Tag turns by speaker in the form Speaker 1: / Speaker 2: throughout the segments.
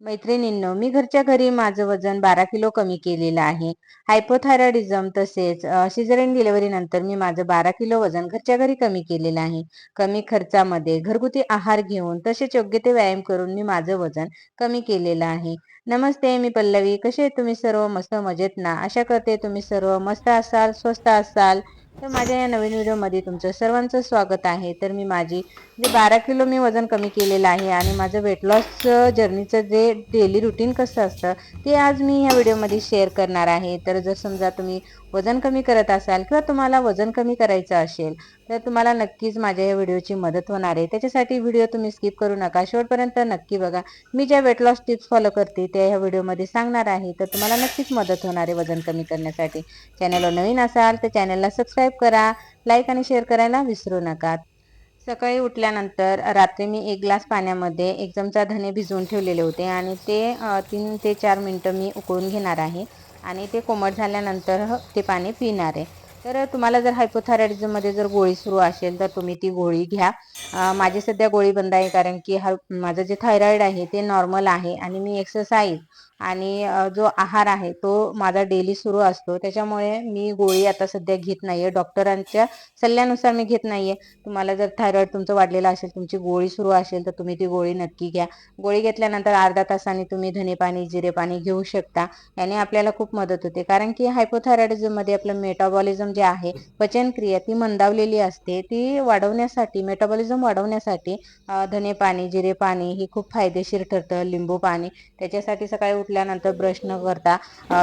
Speaker 1: मैत्रिणींनो मी घरच्या घरी माझं वजन बारा किलो कमी केलेलं आहे. हायपोथायरॉइडिझम तसेच सिझरिन डिलिव्हरी नंतर मी माझं बारा किलो वजन घरच्या घरी कमी केलेलं आहे. कमी खर्चामध्ये घरगुती आहार घेऊन तसेच योग्य ते व्यायाम करून मी माझं वजन कमी केलेलं आहे. नमस्ते मी पल्लवी. कसे तुम्ही सर्व? मस्त मजेत ना? आशा करते तुम्ही सर्व मस्त असाल स्वस्त असाल. तर माझ्या या नवीन व्हिडिओमध्ये तुमचं सर्वांचं स्वागत आहे. तर मी माझी जे बारा किलो मी वजन कमी केलेलं आहे आणि माझं वेट लॉस जर्नीचं जे डेली रुटीन कसं असतं ते आज मी ह्या व्हिडिओमध्ये शेअर करणार आहे. तर जर समजा तुम्ही वजन कमी करत असाल किंवा तुम्हाला वजन कमी करायचं असेल तर तुम्हाला नक्कीच माझ्या या व्हिडिओची मदत होणार आहे. त्याच्यासाठी व्हिडिओ तुम्ही स्किप करू नका. शेवटपर्यंत नक्की बघा. मी ज्या वेट लॉस टिप्स फॉलो करते त्या ह्या व्हिडिओमध्ये सांगणार आहे. तर तुम्हाला नक्कीच मदत होणार आहे वजन कमी करण्यासाठी. चॅनलवर नवीन असाल तर चॅनलला सबस्क्राईब करा. लाईक आणि शेअर करायला विसरू नका. सकाळी उठल्यानंतर रात्री मी एक ग्लास पाण्यामध्ये एक चमचा धने भिजवून ठेवलेले होते आणि ते तीन ते चार मिनटं मी उकळून घेणार आहे. आणि ते कोमट झाल्यानंतर ते पाणी पिणार आहे. तर तुम्हाला जर हायपोथायरॉइडिझममध्ये जर गोळी सुरू असेल तर तुम्ही ती गोळी घ्या. माझी सध्या गोळी बंद आहे कारण की हा माझं जे थायरॉईड आहे ते नॉर्मल आहे आणि मी एक्सरसाइज आणि जो आहार आहे तो माझा डेली सुरू असतो. त्याच्यामुळे मी गोळी आता सध्या घेत नाहीये. डॉक्टरांच्या सल्ल्यानुसार मी घेत नाहीये. तुम्हाला जर थायरॉइड तुमचं वाढलेलं असेल तुमची गोळी सुरू असेल तर तुम्ही ती गोळी नक्की घ्या. गोळी घेतल्यानंतर अर्धा तासाने तुम्ही धने पाणी जिरे पाणी घेऊ शकता. याने आपल्याला खूप मदत होते. कारण की मध्ये आपलं मेटाबॉलिझम जे आहे पचनक्रिया ती मंदावलेली असते. ती वाढवण्यासाठी मेटाबॉलिझम वाढवण्यासाठी धने पाणी जिरे पाणी ही खूप फायदेशीर ठरतं. लिंबू पाणी. त्याच्यासाठी सकाळी उठल्यानंतर ब्रश न करता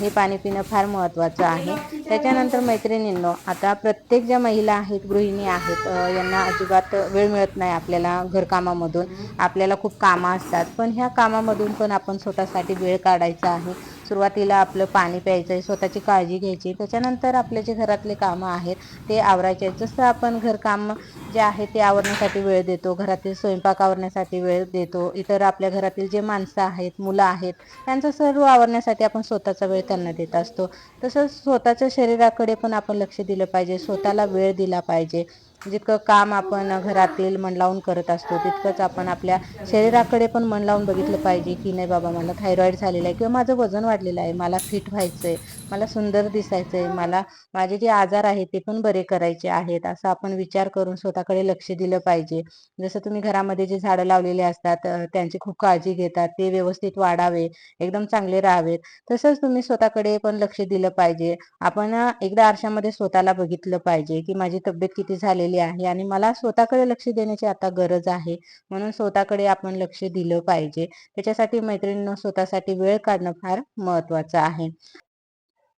Speaker 1: हे पाणी पिणं फार महत्त्वाचं आहे. त्याच्यानंतर मैत्रिणींनो आता प्रत्येक ज्या महिला आहेत गृहिणी आहेत यांना अजिबात वेळ मिळत नाही आपल्याला घरकामामधून. आपल्याला खूप कामं असतात. पण ह्या कामामधून पण आपण स्वतःसाठी वेळ काढायचा आहे. सुरुवातीला आपलं पाणी प्यायचं आहे स्वतःची काळजी घ्यायची त्याच्यानंतर आपले जे घरातले कामं आहेत ते आवरायचे. जसं आपण घरकाम जे आहे ते आवरण्यासाठी वेळ देतो घरातील स्वयंपाक आवरण्यासाठी वेळ देतो इतर आपल्या घरातील जे माणसं आहेत मुलं आहेत त्यांचं सर्व आवरण्यासाठी आपण स्वतःचा वेळ त्यांना देत असतो. तसंच स्वतःच्या शरीराकडे पण आपण लक्ष दिलं पाहिजे स्वतःला वेळ दिला पाहिजे. जितकं काम आपण घरातील मन लावून करत असतो तितकंच आपण आपल्या शरीराकडे पण मन लावून बघितलं पाहिजे की नाही बाबा मला थायरॉईड झालेलं आहे किंवा माझं वजन वाढलेलं आहे मला फिट व्हायचं आहे मला सुंदर दिसायचं आहे मला माझे जे आजार आहेत ते पण बरे करायचे आहेत. असं आपण विचार करून स्वतःकडे लक्ष दिलं पाहिजे. जसं तुम्ही घरामध्ये जे झाडं लावलेले असतात त्यांची खूप काळजी घेतात. ते व्यवस्थित वाढावे एकदम चांगले राहावेत. तसंच तुम्ही स्वतःकडे पण लक्ष दिलं पाहिजे. आपण एकदा आरशामध्ये स्वतःला बघितलं पाहिजे की माझी तब्येत किती झालेली आहे आणि मला स्वतःकडे लक्ष देण्याची आता गरज आहे. म्हणून स्वतःकडे आपण लक्ष दिलं पाहिजे. त्याच्यासाठी मैत्रिणींना स्वतःसाठी वेळ काढणं फार महत्वाचं आहे.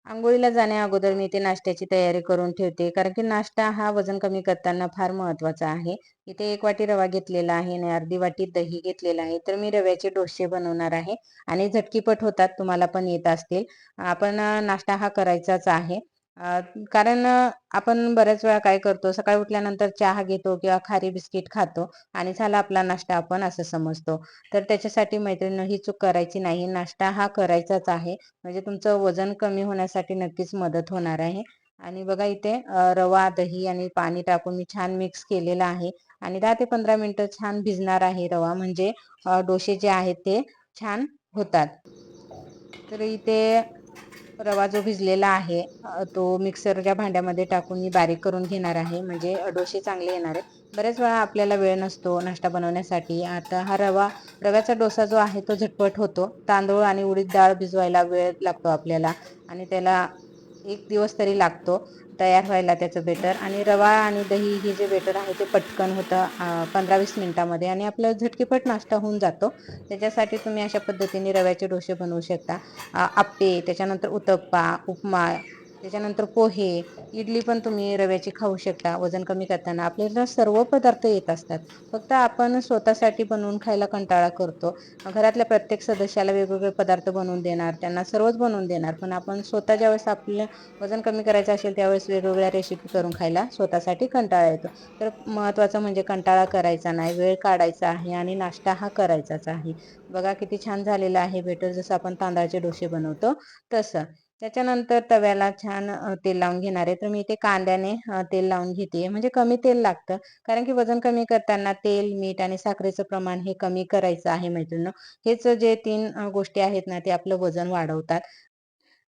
Speaker 1: आंघोळीला जाण्या अगोदर मी ते नाश्त्याची तयारी करून ठेवते. कारण की नाश्ता हा वजन कमी करताना फार महत्त्वाचा आहे. इथे एक वाटी रवा घेतलेला आहे आणि अर्धी वाटी दही घेतलेला आहे. तर मी रव्याचे डोसे बनवणार आहे. आणि झटकीपट होतात तुम्हाला पण येत असतील. आपण नाश्ता हा करायचाच आहे. कारण आपण बऱ्याच वेळा काय करतो सकाळी उठल्यानंतर चहा घेतो किंवा खारी बिस्किट खातो आणि झाला आपला नाश्ता आपण असं समजतो. तर त्याच्यासाठी मैत्रिणी ही चूक करायची नाही नाश्ता हा करायचाच आहे. म्हणजे तुमचं वजन कमी होण्यासाठी नक्कीच मदत होणार आहे. आणि बघा इथे रवा दही आणि पाणी टाकून मी छान मिक्स केलेला आहे आणि दहा ते पंधरा मिनिटं छान भिजणार आहे रवा. म्हणजे डोसे जे आहेत ते छान होतात. तर इथे रवा जो भिजलेला आहे तो मिक्सरच्या भांड्यामध्ये टाकून मी बारीक करून घेणार आहे. म्हणजे डोसे चांगले येणार आहेत. बऱ्याच वेळा आपल्याला वेळ नसतो नाश्ता बनवण्यासाठी. आता हा रवा रव्याचा डोसा जो आहे तो झटपट होतो. तांदूळ आणि उडीद डाळ भिजवायला वेळ लागतो आपल्याला आणि त्याला एक दिवस तरी लागतो. तयार व्हायला त्याचं बेटर आणि रवा आणि दही हे जे बेटर आहे ते पटकन होतं पंधरा वीस मिनटामध्ये. आणि आपलं झटकीपट नाश्ता होऊन जातो. त्याच्यासाठी तुम्ही अशा पद्धतीने रव्याचे डोसे बनवू शकता. आप्पे त्याच्यानंतर उत्तप्पा उपमा त्याच्यानंतर पोहे इडली पण तुम्ही रव्याची खाऊ शकता वजन कमी करताना. आपल्याला सर्व पदार्थ येत असतात. फक्त आपण स्वतःसाठी बनवून खायला कंटाळा करतो. घरातल्या प्रत्येक सदस्याला वेगवेगळे पदार्थ बनवून देणार त्यांना सर्वच बनवून देणार. पण आपण स्वतः ज्यावेळेस आपलं वजन कमी करायचं असेल त्यावेळेस वेगवेगळ्या रेसिपी करून खायला स्वतःसाठी कंटाळा येतो. तर महत्त्वाचं म्हणजे कंटाळा करायचा नाही वेळ काढायचा आहे आणि नाश्ता हा करायचाच आहे. बघा किती छान झालेला आहे. बेटर जसं आपण तांदळाचे डोसे बनवतो तसं. त्याच्यानंतर तव्याला छान तेल लावून घेणार आहे. तर मी इथे कांद्याने तेल लावून घेते म्हणजे कमी तेल लागतं. कारण की वजन कमी करताना तेल मीठ आणि साखरेचं प्रमाण हे कमी करायचं आहे मैत्रिणी हेच जे तीन गोष्टी आहेत ना ते आपलं वजन वाढवतात.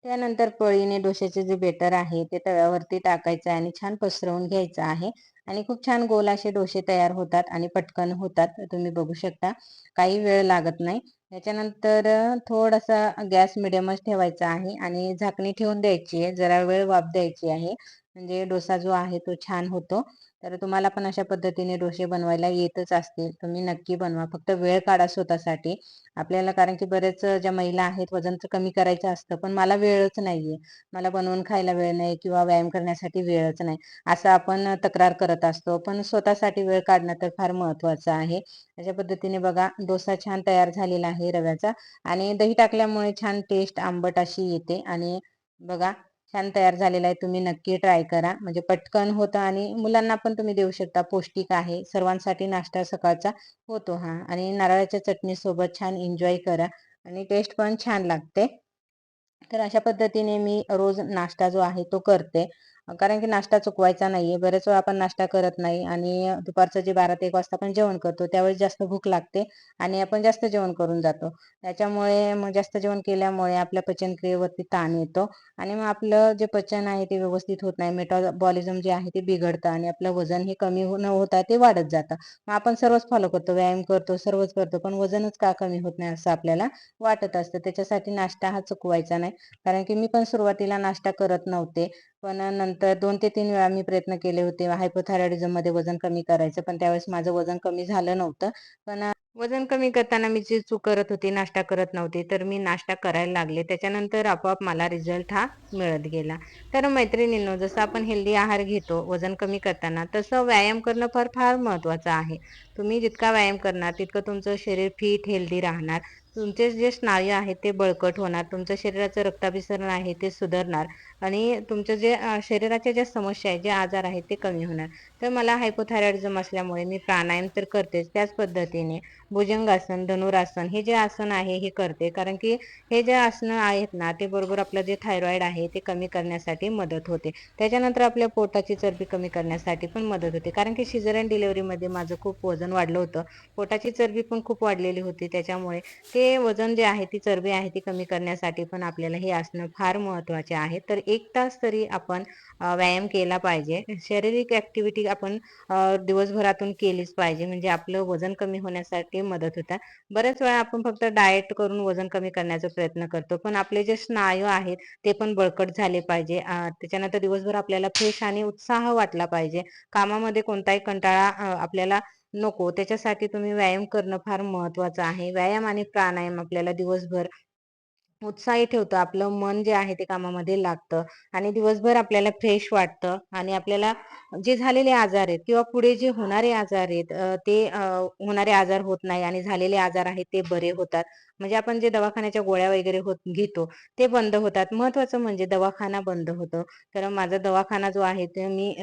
Speaker 1: त्यानंतर पळीने डोश्याचे जे बेटर आहे ते तव्यावरती टाकायचं आहे आणि छान पसरवून घ्यायचं आहे. आणि खूप छान गोल असे डोसे तयार होतात आणि पटकन होतात तुम्ही बघू शकता. काही वेळ लागत नाही. त्याच्यानंतर थोडासा गॅस मिडियमच ठेवायचा आहे आणि झाकणी ठेवून द्यायची आहे. जरा वेळ वाफ द्यायची आहे. म्हणजे डोसा जो आहे तो छान होतो. तर तुम्हाला पण अशा पद्धतीने डोसे बनवायला येतच असतील. तुम्ही नक्की बनवा. फक्त वेळ काढा स्वतःसाठी. आपल्याला कारण की बरेच ज्या महिला आहेत वजन तर कमी करायचं असतं पण मला वेळच नाहीये. मला बनवून खायला वेळ नाही किंवा व्यायाम करण्यासाठी वेळच नाही. असं आपण तक्रार करत असतो. पण स्वतःसाठी वेळ काढणं तर फार महत्वाचं आहे. अशा पद्धतीने बघा डोसा छान तयार झालेला आहे रव्याचा. आणि दही टाकल्यामुळे छान टेस्ट आंबट अशी येते. आणि बघा छान तयार झालेला आहे. तुम्ही नक्की ट्राय करा. म्हणजे पटकन होतं आणि मुलांना पण तुम्ही देऊ शकता. पौष्टिक आहे. सर्वांसाठी नाश्ता सकाळचा होतो हा. आणि नारळाच्या चटणी सोबत छान एन्जॉय करा. आणि टेस्ट पण छान लागते. तर अशा पद्धतीने मी रोज नाश्ता जो आहे तो करते. कारण की नाश्ता चुकवायचा नाहीये. बरेच वेळा आपण नाश्ता करत नाही आणि दुपारचं जे बारा ते एक वाजता आपण जेवण करतो त्यावेळेस जास्त भूक लागते आणि आपण जास्त जेवण करून जातो. त्याच्यामुळे मग जास्त जेवण केल्यामुळे आपल्या पचनक्रियेवरती ताण येतो आणि मग आपलं जे पचन आहे ते व्यवस्थित होत नाही. मेटाबॉलिझम जे आहे ते बिघडतं आणि आपलं वजन हे कमी न होता ते वाढत जातं. मग आपण सर्वच फॉलो करतो व्यायाम करतो सर्वच करतो पण वजनच का कमी होत नाही असं आपल्याला वाटत असतं. त्याच्यासाठी नाश्ता हा चुकवायचा नाही. कारण की मी पण सुरुवातीला नाश्ता करत नव्हते. पण नंतर दोन ते तीन वेळा मी प्रयत्न केले होते. हायपोथायरॉइडिझममध्ये वजन कमी करायचं. पण त्यावेळेस माझं वजन कमी झालं नव्हतं. पण वजन कमी करताना मी जी चूक करत होती नाश्ता करत नव्हती तर मी नाश्ता करायला लागले. त्याच्यानंतर आपोआप मला रिझल्ट हा मिळत गेला. तर मैत्रिणींनो जसं आपण हेल्दी आहार घेतो वजन कमी करताना तसं व्यायाम करणं फार फार महत्वाचं आहे. तुम्ही जितका व्यायाम करणार तितकं तुमचं शरीर फिट हेल्दी राहणार. तुमचे जे स्नायू आहेत ते बळकट होणार तुमचं शरीराचं रक्ताभिसरण आहे ते सुधारणार आणि तुमचं जे शरीराच्या ज्या समस्या आहेत जे आजार आहेत ते कमी होणार. तर मला हायपोथायरॉइडिझम असल्यामुळे मी प्राणायाम तर करतेच त्याच पद्धतीने. भुजंगासन धनुरासन हे जे आसन आहे हे करते. कारण की हे जे आसनं आहेत ना ते बरोबर आपलं जे थायरॉईड आहे ते कमी करण्यासाठी मदत होते. त्याच्यानंतर आपल्या पोटाची चरबी कमी करण्यासाठी पण मदत होते. कारण की शिजरन डिलिव्हरीमध्ये माझं खूप वजन वाढलं होतं. पोटाची चरबी पण खूप वाढलेली होती त्याच्यामुळे. ते ते वजन जे आहे ती चरबी आहे ती कमी करण्यासाठी पण आपल्याला हे आसनं फार महत्त्वाचे आहे. तर एक तास तरी आपण व्यायाम केला पाहिजे. शारीरिक ॲक्टिव्हिटी आपण दिवसभरातून केलीच पाहिजे. म्हणजे आपलं वजन कमी होण्यासाठी मदत होतात बऱ्याच वेळा आपण फक्त डाएट करून वजन कमी करण्याचा प्रयत्न करतो. पण आपले जे स्नायू आहेत ते पण बळकट झाले पाहिजे. त्याच्यानंतर दिवसभर आपल्याला फ्रेश आणि उत्साह वाटला पाहिजे. कामामध्ये कोणताही कंटाळा आपल्याला नको. त्याच्यासाठी तुम्ही व्यायाम करणं फार महत्वाचं आहे. व्यायाम आणि प्राणायाम आपल्याला दिवसभर उत्साही ठेवतं. आपलं मन जे आहे ते कामामध्ये लागतं आणि दिवसभर आपल्याला फ्रेश वाटतं आणि आपल्याला जे झालेले आजार आहेत किंवा पुढे जे होणारे आजार आहेत ते होणारे आजार होत नाही आणि झालेले आजार आहेत ते बरे होतात. म्हणजे आपण जे दवाखान्याच्या गोळ्या वगैरे होत घेतो ते बंद होतात. महत्वाचं म्हणजे दवाखाना बंद होतो. तर माझा दवाखाना जो आहे तो मी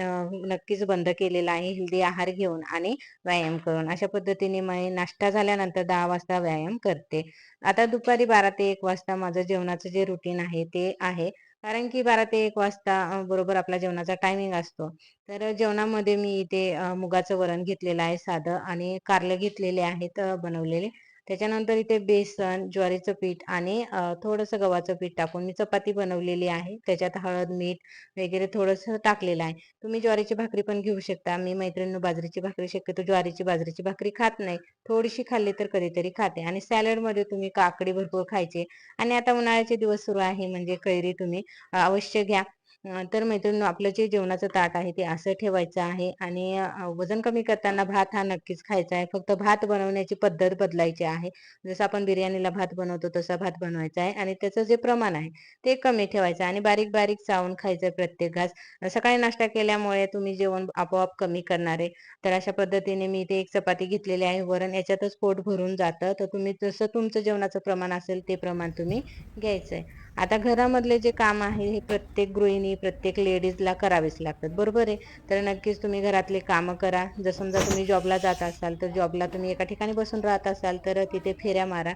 Speaker 1: नक्कीच बंद केलेला आहे. हेल्दी आहार घेऊन आणि व्यायाम करून. अशा पद्धतीने मी नाश्ता झाल्यानंतर दहा वाजता व्यायाम करते. आता दुपारी बारा ते एक वाजता माझं जेवणाचं जे रुटीन आहे ते आहे. कारण की बारा ते एक वाजता बरोबर आपला जेवणाचा टायमिंग असतो. तर जेवणामध्ये मी इथे मुगाचं वरण घेतलेलं आहे साधं आणि कारलं घेतलेले आहेत बनवलेले. त्याच्यानंतर इथे बेसन ज्वारीचं पीठ आणि थोडंसं गव्हाचं पीठ टाकून मी चपाती बनवलेली आहे. त्याच्यात हळद मीठ वगैरे थोडंसं टाकलेलं आहे. तुम्ही ज्वारीची भाकरी पण घेऊ शकता. मी मैत्रिणी बाजरीची भाकरी शक्यतो ज्वारीची बाजरीची भाकरी खात नाही. थोडीशी खाल्ली तर कधीतरी खाते. आणि सॅलडमध्ये तुम्ही काकडी भरपूर खायचे. आणि आता उन्हाळ्याचे दिवस सुरू आहे. म्हणजे कैरी तुम्ही अवश्य घ्या. तर मैत्रिणी आपलं जे जेवणाचं ताट आहे ते असं ठेवायचं आहे आणि वजन कमी करताना भात हा नक्कीच खायचा आहे. फक्त भात बनवण्याची पद्धत बदलायची आहे. जसं आपण बिर्याणीला भात बनवतो तसा भात बनवायचा आहे आणि त्याचं जे प्रमाण आहे ते कमी ठेवायचं आणि बारीक बारीक चावून खायचं प्रत्येक घास. सकाळी नाश्ता केल्यामुळे तुम्ही जेवण आपोआप कमी करणार आहे. तर अशा पद्धतीने मी इथे एक चपाती घेतलेली आहे. वरण याच्यातच पोट भरून जातं. तर तुम्ही जसं तुमचं जेवणाचं प्रमाण असेल ते प्रमाण तुम्ही घ्यायचं आहे आता घरामधले जे काम आहे हे प्रत्येक गृहिणी प्रत्येक लेडीजला करावेच लागतात. बरोबर आहे? तर नक्कीच तुम्ही घरातले कामं करा. जर समजा तुम्ही जॉबला जात असाल तर जॉबला तुम्ही एका ठिकाणी बसून राहत असाल तर तिथे फेऱ्या मारा.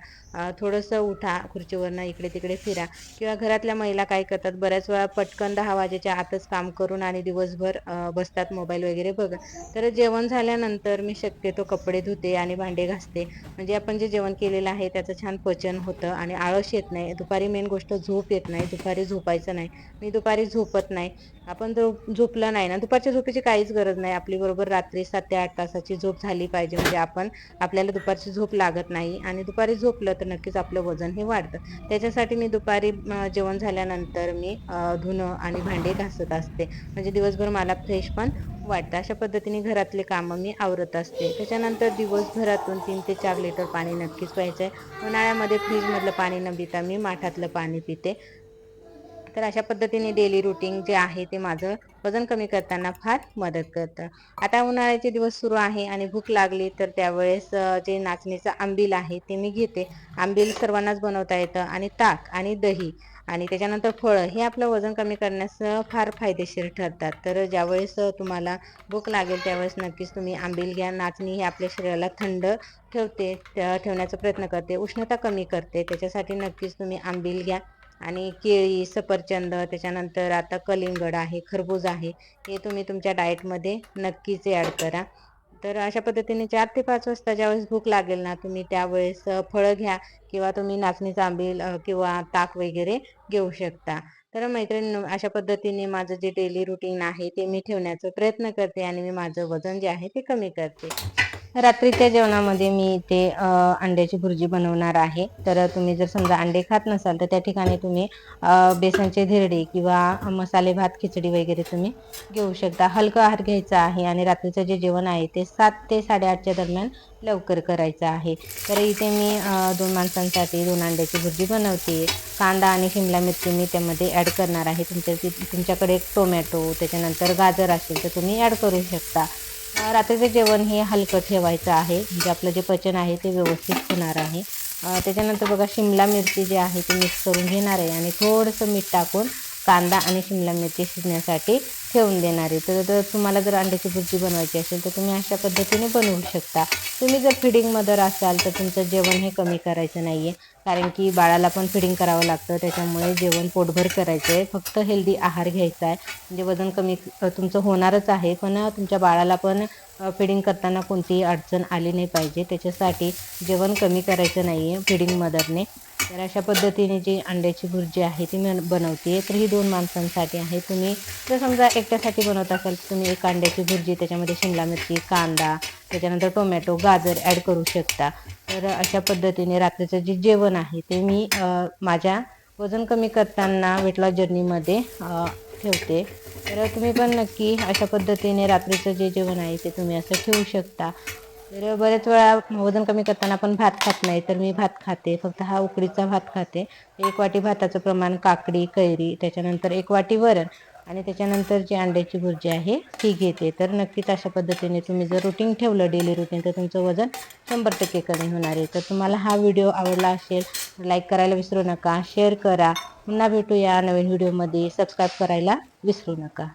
Speaker 1: थोडंसं उठा खुर्चीवरनं इकडे तिकडे फिरा. किंवा घरातल्या महिला काय करतात बऱ्याच वेळा पटकन दहा वाजेच्या आतच काम करून आणि दिवसभर बसतात मोबाईल वगैरे बघा तर जेवण झाल्यानंतर मी शक्यतो कपडे धुते आणि भांडे घासते. म्हणजे आपण जे जेवण केलेलं आहे त्याचं छान पचन होतं आणि आळस येत नाही. दुपारी मेन गोष्ट झोप येत नाही दुपारी झोपायचं नाही मी दुपारी झोपत नाही. आपण जर झोपलं नाही ना दुपारच्या झोपेची काहीच गरज नाही. आपली बरोबर रात्री सात ते आठ तासाची झोप झाली पाहिजे. म्हणजे आपण आपल्याला दुपारची झोप लागत नाही आणि दुपारी झोपलं तर नक्कीच आपलं वजन हे वाढतं. त्याच्यासाठी मी दुपारी जेवण झाल्यानंतर मी धुणं आणि भांडे घासत असते. म्हणजे दिवसभर मला फ्रेश पण वाटतं. अशा पद्धतीने घरातले कामं मी आवरत असते. त्याच्यानंतर दिवसभरातून तीन ते चार लिटर पाणी नक्कीच प्यायचं आहे उन्हाळ्यामध्ये फ्रीजमधलं पाणी न पिता मी माठातलं पाणी पिते. तर अशा पद्धतीने डेली रुटीन जे आहे ते माझं वजन कमी करताना फार मदत करतं. आता उन्हाळ्याचे दिवस सुरू आहे आणि भूक लागली तर त्यावेळेस जे नाचणीचं आंबील आहे ते मी घेते. आंबील सर्वांनाच बनवता येतं. आणि ताक आणि दही आणि त्याच्यानंतर फळं हे आपलं वजन कमी करण्यास फार फायदेशीर ठरतात. तर ज्यावेळेस तुम्हाला भूक लागेल त्यावेळेस नक्कीच तुम्ही आंबील घ्या नाचणी हे आपल्या शरीराला थंड ठेवते ठेवण्याचा प्रयत्न करते उष्णता कमी करते. त्याच्यासाठी नक्कीच तुम्ही आंबील घ्या आणि केळी सफरचंद त्याच्यानंतर आता कलिंगड आहे खरबूज आहे हे तुम्ही तुमच्या डाएटमध्ये नक्कीच ॲड करा. तर अशा पद्धतीने चार ते पाच वाजता ज्यावेळेस भूक लागेल ना तुम्ही त्यावेळेस फळं घ्या किंवा तुम्ही नाचणीचा आंबील किंवा ताक वगैरे घेऊ शकता. तर मैत्रिणी अशा पद्धतीने माझं जे डेली रुटीन आहे ते मी ठेवण्याचा प्रयत्न करते आणि मी माझं वजन जे आहे ते कमी करते. रात्रीच्या जेवणामध्ये मी इथे अंड्याची भुर्जी बनवणार आहे. तर तुम्ही जर समजा अंडे खात नसाल तर त्या ठिकाणी तुम्ही बेसनचे धिरडे किंवा मसाले भात खिचडी वगैरे तुम्ही घेऊ शकता. हलका आहार घ्यायचा आहे आणि रात्रीचं जे जेवण आहे ते सात ते साडेआठच्या दरम्यान लवकर करायचं आहे. तर इथे मी दोन माणसांसाठी दोन अंड्याची भुर्जी बनवते. कांदा आणि शिमला मिरची मी त्यामध्ये ॲड करणार आहे. तुमच्या तुमच्याकडे टोमॅटो त्याच्यानंतर गाजर असेल तर तुम्ही ॲड करू शकता. रात्रीचं जेवण हे हलकं ठेवायचं आहे. म्हणजे आपलं जे पचन आहे ते व्यवस्थित होणार आहे. त्याच्यानंतर बघा शिमला मिरची जी आहे ती मिक्स करून घेणार आहे. आणि थोडंसं मीठ टाकून कांदा आणि शिमला मिरची शिजण्यासाठी ठेवून देणार. आहे तर जर तुम्हाला जर अंड्याची भुर्जी बनवायची असेल तर तुम्ही अशा पद्धतीने बनवू शकता. तुम्ही जर फिडिंग मदर असाल तर तुमचं जेवण हे कमी करायचं नाही आहे कारण की बाळाला पण फिडिंग करावं लागतं. त्याच्यामुळे जेवण पोटभर करायचं आहे फक्त हेल्दी आहार घ्यायचा आहे. म्हणजे वजन कमी तुमचं होणारच आहे. पण तुमच्या बाळाला पण फिडिंग करताना कोणतीही अडचण आली नाही पाहिजे. त्याच्यासाठी जेवण कमी करायचं नाही आहे फिडिंग मदरने तर अशा पद्धतीने जी अंड्याची भुर्जी आहे ती मी बनवते तर ही दोन माणसांसाठी आहे. तुम्ही जर समजा एकट्यासाठी बनवत असाल तर तुम्ही एक अंड्याची भुर्जी त्याच्यामध्ये शिमला मिरची कांदा त्याच्यानंतर टोमॅटो गाजर ॲड करू शकता. तर अशा पद्धतीने रात्रीचं जे जेवण आहे ते मी माझ्या वजन कमी करताना वेट लॉस जर्नीमध्ये ठेवते. तर तुम्ही पण नक्की अशा पद्धतीने रात्रीचं जे जेवण आहे ते तुम्ही असं ठेवू शकता. तर बरेच वेळा वजन कमी करताना आपण भात खात नाही तर मी भात खाते. फक्त हा उकडीचा भात खाते. एक वाटी भाताचं प्रमाण काकडी कैरी त्याच्यानंतर एक वाटी वरण आणि त्याच्यानंतर जी अंड्याची भुर्जी आहे ती घेते. तर नक्कीच अशा पद्धतीने तुम्ही जर रुटीन ठेवलं डेली रुटीन तर तुमचं वजन शंभर टक्के कमी होणार आहे. तर तुम्हाला हा व्हिडिओ आवडला असेल लाईक करायला विसरू नका. शेअर करा. पुन्हा भेटूया नवीन व्हिडिओमध्ये सबस्क्राईब करायला विसरू नका.